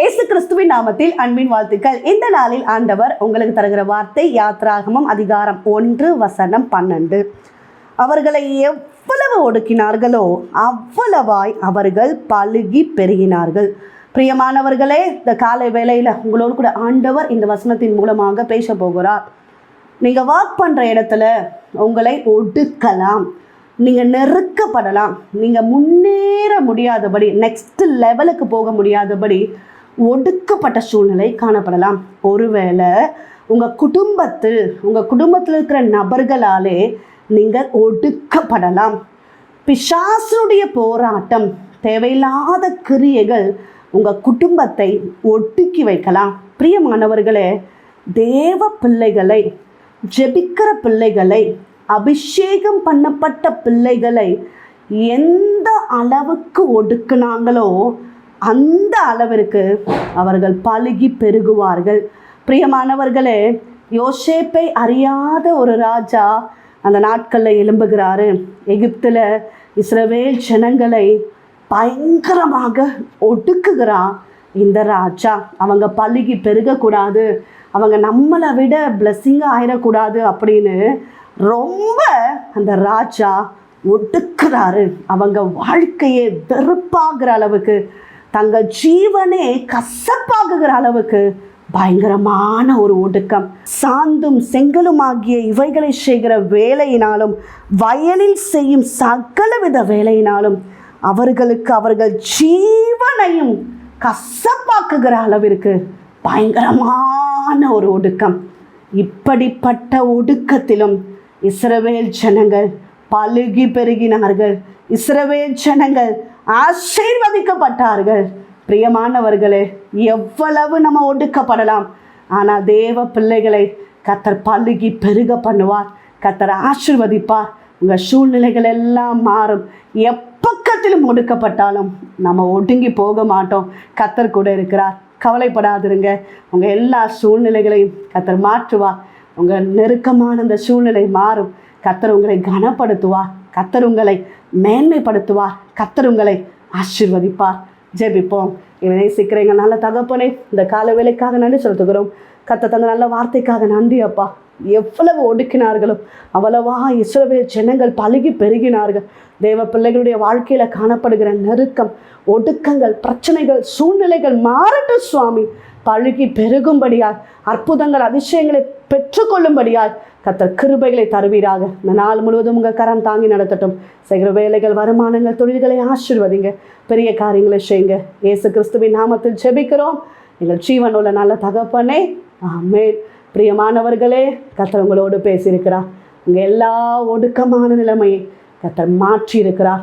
இயேசு கிறிஸ்துவின் நாமத்தில் அன்பின் வாழ்த்துக்கள். இந்த நாளில் ஆண்டவர் உங்களுக்கு தருகிற வார்த்தை யாத்ராகமம் அதிகாரம் ஒன்று வசனம் பன்னெண்டு. அவர்களை எவ்வளவு ஒடுக்கினார்களோ அவ்வளவாய் அவர்கள் பழுகி பெருகினார்கள். பிரியமானவர்களே இந்த காலை வேளையில் உங்களோடு கூட ஆண்டவர் இந்த வசனத்தின் மூலமாக பேச போகிறார். நீங்கள் வாக் பண்ணுற இடத்துல உங்களை ஒடுக்கலாம். நீங்கள் நெருக்கப்படலாம். நீங்கள் முன்னேற முடியாதபடி நெக்ஸ்ட் லெவலுக்கு போக முடியாதபடி ஒடுக்கப்பட்ட சூழ்நிலை காணப்படலாம். ஒருவேளை உங்கள் குடும்பத்தில் உங்கள் குடும்பத்தில் இருக்கிற நபர்களாலே நீங்கள் ஒடுக்கப்படலாம். பிசாசனுடைய போராட்டம் தேவையில்லாத கிரியைகள் உங்கள் குடும்பத்தை ஒடுக்கி வைக்கலாம். பிரியமானவர்களே தேவ பிள்ளைகளை ஜெபிக்கிற பிள்ளைகளை அபிஷேகம் பண்ணப்பட்ட பிள்ளைகளை எந்த அளவுக்கு ஒடுக்குனாங்களோ அந்த அளவிற்கு அவர்கள் பழுகி பெருகுவார்கள். பிரியமானவர்களே யோசேப்பை அறியாத ஒரு ராஜா அந்த நாட்களில் எழும்புகிறாரு. எகிப்தில் இஸ்ரவேல் ஜனங்களை பயங்கரமாக ஒடுக்குகிறான் இந்த ராஜா. அவங்க பழுகி பெருகக்கூடாது. அவங்க நம்மளை விட பிளஸ்ஸிங்காக ஆயிடக்கூடாது அப்படின்னு ரொம்ப அந்த ராஜா ஒடுக்குறாரு. அவங்க வாழ்க்கையே வெறுப்பாகிற அளவுக்கு தங்கள் ஜீவனே கசப்பாகுகிற அளவுக்கு பயங்கரமான ஒரு ஒடுக்கம். சாந்தும் செங்கலுமாகிய இவைகளை செய்கிற வேலையினாலும் வயலில் செய்யும் சகலவித வேலையினாலும் அவர்களுக்கு அவர்கள் ஜீவனையும் கசப்பாக்குகிற அளவிற்கு பயங்கரமான ஒரு ஒடுக்கம். இப்படிப்பட்ட ஒடுக்கத்திலும் இஸ்ரவேல் ஜனங்கள் பழுகி பெருகினார்கள். இஸ்ரவேல் ஜனங்கள் ஆசீர்வதிக்கப்பட்டார்கள். பிரியமானவர்களே எவ்வளவு நம்ம ஒடுக்கப்படலாம். ஆனால் தேவ பிள்ளைகளை கத்தர் பழுகி பெருக பண்ணுவார். கத்தர் ஆசிர்வதிப்பார். உங்கள் சூழ்நிலைகள் எல்லாம் மாறும். எப்பக்கத்திலும் ஒடுக்கப்பட்டாலும் நம்ம ஒடுங்கி போக மாட்டோம். கத்தர் கூட இருக்கிறார். கவலைப்படாதிருங்க. உங்கள் எல்லா சூழ்நிலைகளையும் கத்தர் மாற்றுவார். உங்கள் நெருக்கமான அந்த சூழ்நிலை மாறும். கத்தர் உங்களை கனப்படுத்துவார். கத்தர் உங்களை மேன்மைப்படுத்துவார் கத்தர் உங்களை ஆசிர்வதிப்பார். ஜெபிப்போம். இவனை நேசிக்கிறேங்க நல்ல தகப்பனே இந்த கால வேலைக்காக நன்றி செலுத்துகிறோம். கத்த தந்த நல்ல வார்த்தைக்காக நன்றி அப்பா. எவ்வளவு ஒடுக்கினார்களோ அவ்வளவா இஸ்ரவேல் ஜனங்கள் பழுகி பெருகினார்கள். தேவ பிள்ளைகளுடைய வாழ்க்கையில் காணப்படுகிற நெருக்கம் ஒடுக்கங்கள் பிரச்சனைகள் சூழ்நிலைகள் மாறட்டும் சுவாமி. பழுகி பெருகும்படியாய் அற்புதங்கள் அதிசயங்களை பெற்றுக்கொள்ளும்படியாய் கத்தர் கிருபைகளை தருவீராக. இந்த நாள் முழுவதும் உங்கள் கரம் தாங்கி நடத்தட்டும். செய்கிற வேலைகள் வருமானங்கள் தொழில்களை ஆசிர்வதிங்க. பெரிய காரியங்களை செய்யுங்க. இயேசு கிறிஸ்துவின் நாமத்தில் ஜெபிக்கிறோம். எங்கள் ஜீவன் உள்ள நல்ல தகப்பனே ஆமே பிரியமானவர்களே கத்தர் உங்களோடு பேசியிருக்கிறார். உங்கள் எல்லா ஒடுக்கமான நிலைமையை கத்தர் மாற்றி இருக்கிறார்